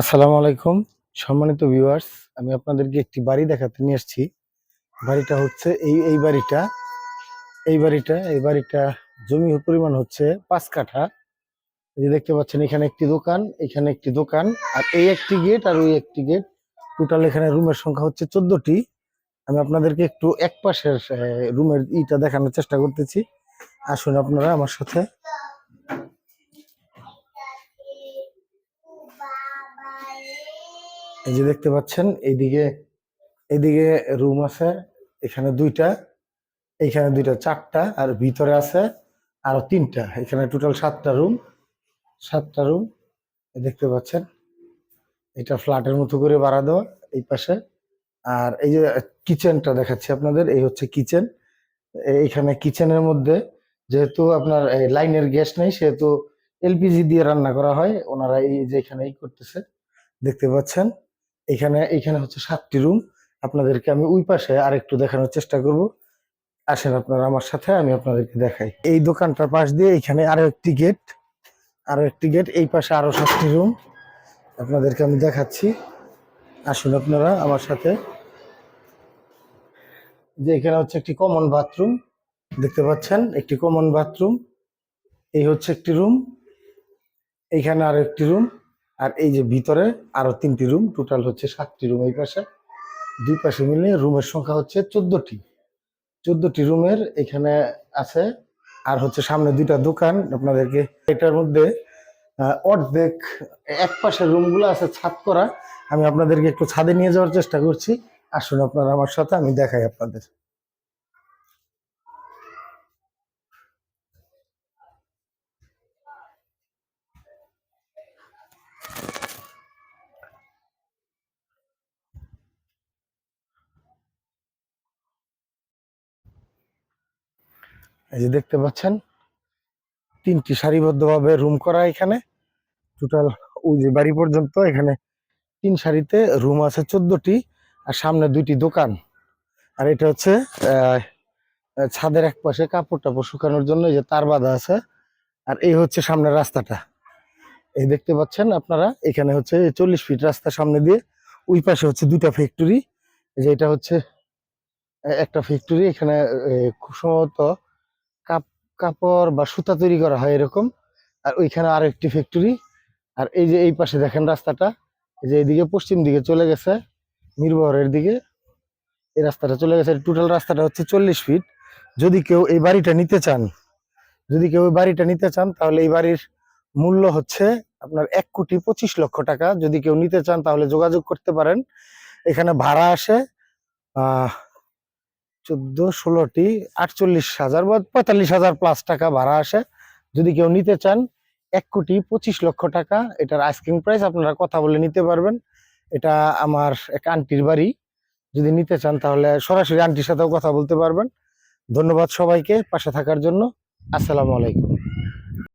আসসালামু আলাইকুম। সম্মানিত ভিউয়ার্স আমি আপনাদেরকে একটি বাড়ি দেখাতে নিয়ে এসেছি। বাড়িটা হচ্ছে এই এই বাড়িটা। এই বাড়িটা এই বাড়িটা জমি পরিমাণ হচ্ছে পাঁচ কাঠা। এই দেখতে পাচ্ছেন, এখানে একটি দোকান, এখানে একটি দোকান, আর এই একটি গেট আর ওই একটি গেট। টোটাল এখানে রুমের সংখ্যা হচ্ছে চোদ্দটি। আমি আপনাদেরকে একটু এক পাশের রুমের ইটা দেখানোর চেষ্টা করতেছি। আসুন আপনারা আমার সাথে এই যে দেখতে পাচ্ছেন, এইদিকে এইদিকে রুম আছে, এখানে দুইটা, এইখানে দুইটা চারটা, আর ভিতরে আছে আরও তিনটা, এখানে টোটাল সাতটা রুম সাতটা রুম দেখতে পাচ্ছেন, এটা ফ্ল্যাটের মতো করে বাড়া দেওয়া, এই পাশে, আর এই যে কিচেনটা দেখাচ্ছি আপনাদের, এই হচ্ছে কিচেন এইখানে কিচেনের মধ্যে যেহেতু আপনার লাইনের গ্যাস নেই, সেহেতু এলপিজি দিয়ে রান্না করা হয়, ওনারা এই যে এখানে করতেছে, দেখতে পাচ্ছেন এখানে এখানে হচ্ছে সাতটি রুম আপনাদেরকে আমি ওই পাশে আরেকটু দেখানোর চেষ্টা করব। আসেন আপনারা আমার সাথে, আমি আপনাদেরকে দেখাই। এই দোকানটার পাশ দিয়ে এখানে আরও একটি গেট আরও একটি গেট এই পাশে আরও সাতটি রুম আপনাদেরকে আমি দেখাচ্ছি। আসুন আপনারা আমার সাথে। যে এখানে হচ্ছে একটি কমন বাথরুম দেখতে পাচ্ছেন? একটি কমন বাথরুম এই হচ্ছে একটি রুম এইখানে আরও একটি রুম আর এই যে ভিতরে আরও তিনটি রুম টোটাল হচ্ছে সাতটি রুম এই পাশে। দুই পাশে মিলে রুমের সংখ্যা হচ্ছে চোদ্দটি। চোদ্দটি রুমের এখানে আছে, আর হচ্ছে সামনে দুইটা দোকান। আপনাদেরকে এটার মধ্যে অর্ধেক, এক পাশের রুমগুলো আছে ছাদ করা। আমি আপনাদেরকে একটু ছাদে নিয়ে যাওয়ার চেষ্টা করছি। আসুন আপনারা আমার সাথে, আমি দেখাই আপনাদের। এই যে দেখতে পাচ্ছেন, তিনটি সারিবদ্ধভাবে রুম করা এখানে। টোটাল ওই যে বাড়ি পর্যন্ত এখানে তিন সারিতে রুম আছে চোদ্দটি, আর সামনে দুইটি দোকান। আর এটা হচ্ছে ছাদের এক পাশে কাপড় টাপড় শুকানোর জন্য যে তার বাঁধা আছে, আর এই হচ্ছে সামনের রাস্তাটা। এই দেখতে পাচ্ছেন আপনারা, এখানে হচ্ছে চল্লিশ ফিট রাস্তা সামনে দিয়ে, ওই পাশে হচ্ছে দুইটা ফ্যাক্টরি যে এটা হচ্ছে একটা ফ্যাক্টরি এখানে খুব সম্ভবত কাপড় বা সুতা তৈরি করা হয় এরকম। আর ওইখানে আরও একটি ফ্যাক্টরি আর এই যে এই পাশে দেখেন রাস্তাটা, এই যে এইদিকে পশ্চিম দিকে চলে গেছে মিরবহরের দিকে। এই রাস্তাটা চলে গেছে। টোটাল রাস্তাটা হচ্ছে চল্লিশ ফিট যদি কেউ এই বাড়িটা নিতে চান, যদি কেউ এই বাড়িটা নিতে চান, তাহলে এই বাড়ির মূল্য হচ্ছে আপনার এক কোটি পঁচিশ লক্ষ টাকা। যদি কেউ নিতে চান, তাহলে যোগাযোগ করতে পারেন। এখানে ভাড়া আসে চোদ্দ, ষোলোটি, আটচল্লিশ হাজার বা পঁয়তাল্লিশ হাজার প্লাস টাকা ভাড়া আসে। যদি কেউ নিতে চান, এক কোটি পঁচিশ লক্ষ টাকা, এটার আইসক্রিম প্রাইস আপনারা কথা বলে নিতে পারবেন। এটা আমার এক আন্টির বাড়ি। যদি নিতে চান, তাহলে সরাসরি আন্টির সাথেও কথা বলতে পারবেন। ধন্যবাদ সবাইকে পাশে থাকার জন্য। আসসালামু আলাইকুম।